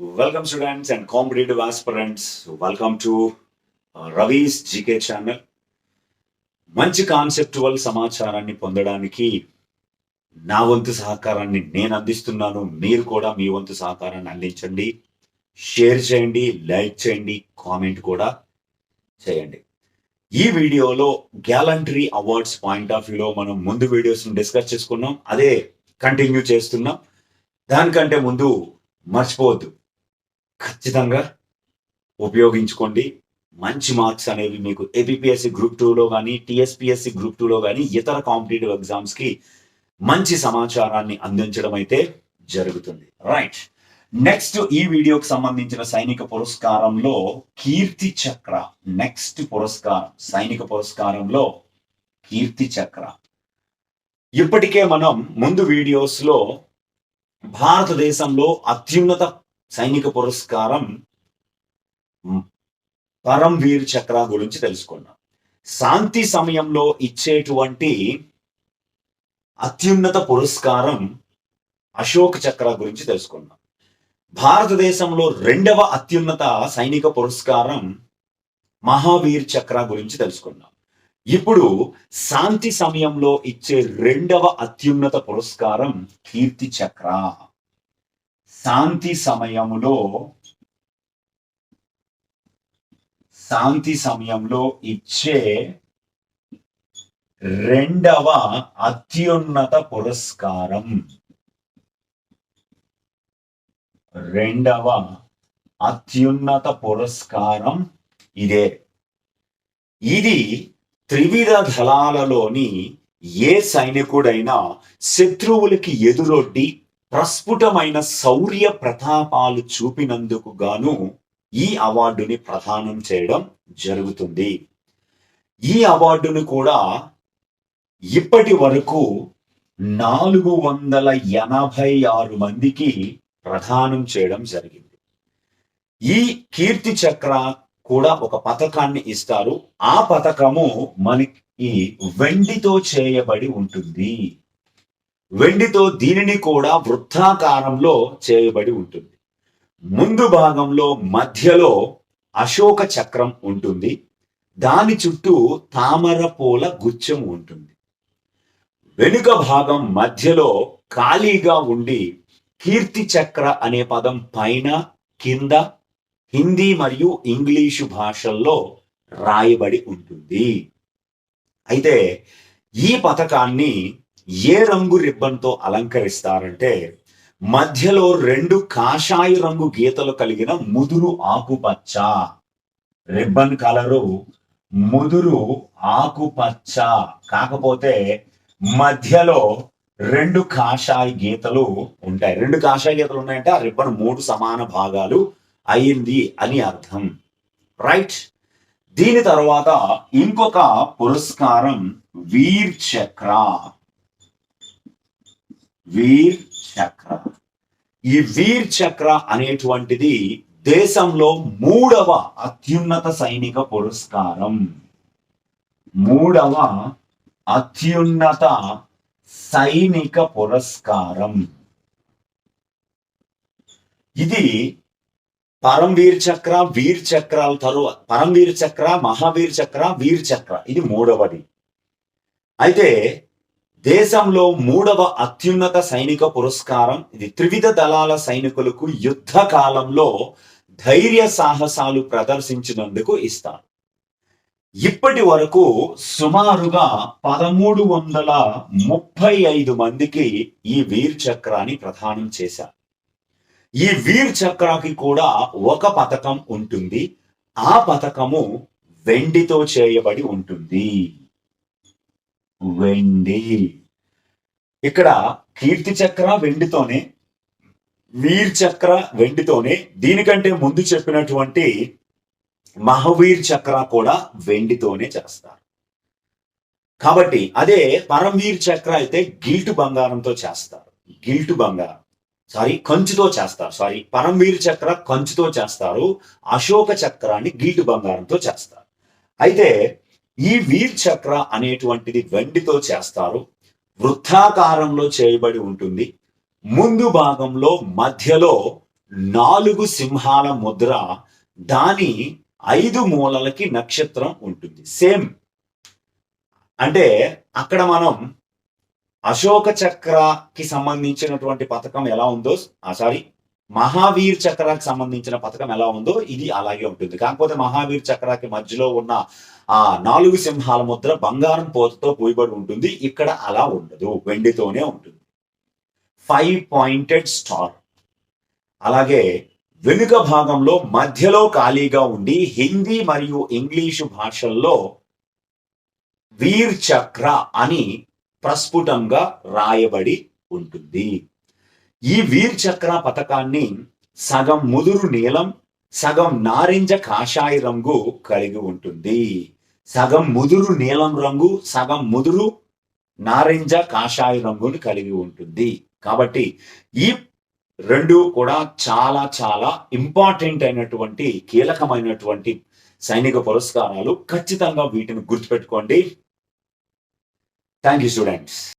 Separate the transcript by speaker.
Speaker 1: Welcome students and competitive aspirants. Welcome to Ravi's GK channel మంచి conceptual సమాచారాన్ని పొందడానికి నా వంతు సహకారాన్ని నేను అందిస్తున్నాను. మీరు కూడా మీ వంతు సహకారాన్ని అందించండి. షేర్ చేయండి లైక్ చేయండి కామెంట్ కూడా చేయండి. ఈ వీడియోలో గ్యాలంటరీ అవార్డ్స్ పాయింట్ ఆఫ్ వ్యూలో మనం ముందు వీడియోస్ని డిస్కస్ చేసుకున్నాం. అదే కంటిన్యూ చేస్తున్నాం. దానికంటే ముందు మర్చిపోవద్దు. ఖచ్చితంగా ఉపయోగించుకోండి. మంచి మార్క్స్ అనేవి మీకు ఏపీఎస్సి గ్రూప్ టూలో కానీ టిఎస్పిఎస్సి గ్రూప్ టూలో కానీ ఇతర కాంపిటేటివ్ ఎగ్జామ్స్కి మంచి సమాచారాన్ని అందించడం అయితే జరుగుతుంది. రైట్ నెక్స్ట్ ఈ వీడియోకి సంబంధించిన సైనిక పురస్కారంలో కీర్తి చక్ర. నెక్స్ట్ పురస్కారం. సైనిక పురస్కారంలో కీర్తి చక్ర. ఇప్పటికే మనం ముందు వీడియోస్లో భారతదేశంలో అత్యున్నత సైనిక పురస్కారం పరంవీర్ చక్ర గురించి తెలుసుకున్నాం. శాంతి సమయంలో ఇచ్చేటువంటి అత్యున్నత పురస్కారం అశోక్ చక్ర గురించి తెలుసుకున్నాం. భారతదేశంలో రెండవ అత్యున్నత సైనిక పురస్కారం మహావీర్ చక్ర గురించి తెలుసుకున్నాం. ఇప్పుడు శాంతి సమయంలో ఇచ్చే రెండవ అత్యున్నత పురస్కారం కీర్తి చక్ర. శాంతి సమయంలో శాంతి సమయంలో ఇచ్చే రెండవ అత్యున్నత పురస్కారం. రెండవ అత్యున్నత పురస్కారం ఇదే. ఇది త్రివిధ దళాలలోని ఏ సైనికుడైనా శత్రువులకి ఎదురొడ్డి ప్రస్ఫుటమైన శౌర్య ప్రతాపాలు చూపినందుకు గాను ఈ అవార్డుని ప్రదానం చేయడం జరుగుతుంది. ఈ అవార్డును కూడా ఇప్పటి వరకు నాలుగు వందల ఎనభై ఆరు మందికి ప్రదానం చేయడం జరిగింది. ఈ కీర్తి చక్ర కూడా ఒక పథకాన్ని ఇస్తారు. ఆ పథకము మనకి వెండితో చేయబడి ఉంటుంది. వెండితో దీనిని కూడా వృత్తాకారంలో చేయబడి ఉంటుంది. ముందు భాగంలో మధ్యలో అశోక చక్రం ఉంటుంది. దాని చుట్టూ తామర పూల గుచ్చం ఉంటుంది. వెనుక భాగం మధ్యలో ఖాళీగా ఉండి కీర్తి చక్ర అనే పదం పైన కింద హిందీ మరియు ఇంగ్లీషు భాషల్లో రాయబడి ఉంటుంది. అయితే ఈ పథకాన్ని ఏ రంగు రిబ్బన్తో అలంకరిస్తారంటే మధ్యలో రెండు కాషాయ రంగు గీతలు కలిగిన ముదురు ఆకుపచ్చ. రిబ్బన్ కలరు ముదురు ఆకుపచ్చ. కాకపోతే మధ్యలో రెండు కాషాయ గీతలు ఉంటాయి. రెండు కాషాయ గీతలు ఉన్నాయంటే ఆ రిబ్బన్ మూడు సమాన భాగాలు అయింది అని అర్థం. రైట్? దీని తర్వాత ఇంకొక పురస్కారం వీర్ చక్ర వీర్ చక్ర ఈ వీర్ చక్ర అనేటువంటిది దేశంలో మూడవ అత్యున్నత సైనిక పురస్కారం. మూడవ అత్యున్నత సైనిక పురస్కారం. ఇది పరంవీర్ చక్ర వీర్ చక్రాల తరువాత పరంవీర్ చక్ర మహావీర్ చక్ర వీర్ చక్ర ఇది మూడవది. అయితే దేశంలో మూడవ అత్యున్నత సైనిక పురస్కారం ఇది త్రివిధ దళాల సైనికులకు యుద్ధ కాలంలో ధైర్య సాహసాలు ప్రదర్శించినందుకు ఇస్తారు ఇప్పటి వరకు సుమారుగా పదమూడు వందల ముప్పై ఐదు మందికి ఈ వీర్ చక్రాన్ని ప్రదానం చేశారు. ఈ వీర్ చక్రాకి కూడా ఒక పథకం ఉంటుంది. ఆ పథకము వెండితో చేయబడి ఉంటుంది. వెండి. ఇక్కడ కీర్తి చక్ర వెండితోనే వీర్ చక్ర వెండితోనే దీనికంటే ముందు చెప్పినటువంటి మహావీర్ చక్ర కూడా వెండితోనే చేస్తారు. కాబట్టి అదే పరమవీర్ చక్ర అయితే గిల్టు బంగారంతో చేస్తారు. గిల్టు బంగారం. సారీ కంచుతో చేస్తారు. సారీ పరమవీర్ చక్ర కంచుతో చేస్తారు. అశోక చక్రాన్ని గిల్టు బంగారంతో చేస్తారు. అయితే ఈ వీర్ చక్ర అనేటువంటిది వెండితో చేస్తారు. వృత్తాకారంలో చేయబడి ఉంటుంది. ముందు భాగంలో మధ్యలో నాలుగు సింహాల ముద్ర దాని ఐదు మూలలకి నక్షత్రం ఉంటుంది. సేమ్ అంటే అక్కడ మనం అశోక చక్రకి సంబంధించినటువంటి పథకం ఎలా ఉందో ఆ సారీ మహావీర్ చక్రాకి సంబంధించిన పథకం ఎలా ఉందో ఇది అలాగే ఉంటుంది. కాకపోతే మహావీర్ చక్రాకి మధ్యలో ఉన్న ఆ నాలుగు సింహాల ముద్ర బంగారం పోతతో పూయబడి ఉంటుంది. ఇక్కడ అలా ఉండదు. వెండితోనే ఉంటుంది. ఫైవ్ పాయింటెడ్ స్టార్ అలాగే వెనుక భాగంలో మధ్యలో ఖాళీగా ఉండి హిందీ మరియు ఇంగ్లీషు భాషల్లో వీర్ చక్ర అని ప్రస్ఫుటంగా రాయబడి ఉంటుంది. ఈ వీర్ చక్ర పథకాన్ని సగం ముదురు నీలం సగం నారింజ కాషాయ రంగు కలిగి ఉంటుంది. సగం ముదురు నీలం రంగు సగం ముదురు నారింజ కాషాయ రంగుని కలిగి ఉంటుంది. కాబట్టి ఈ రెండు కూడా చాలా చాలా ఇంపార్టెంట్ అయినటువంటి కీలకమైనటువంటి సైనిక పురస్కారాలు. ఖచ్చితంగా వీటిని గుర్తుపెట్టుకోండి. Thank you students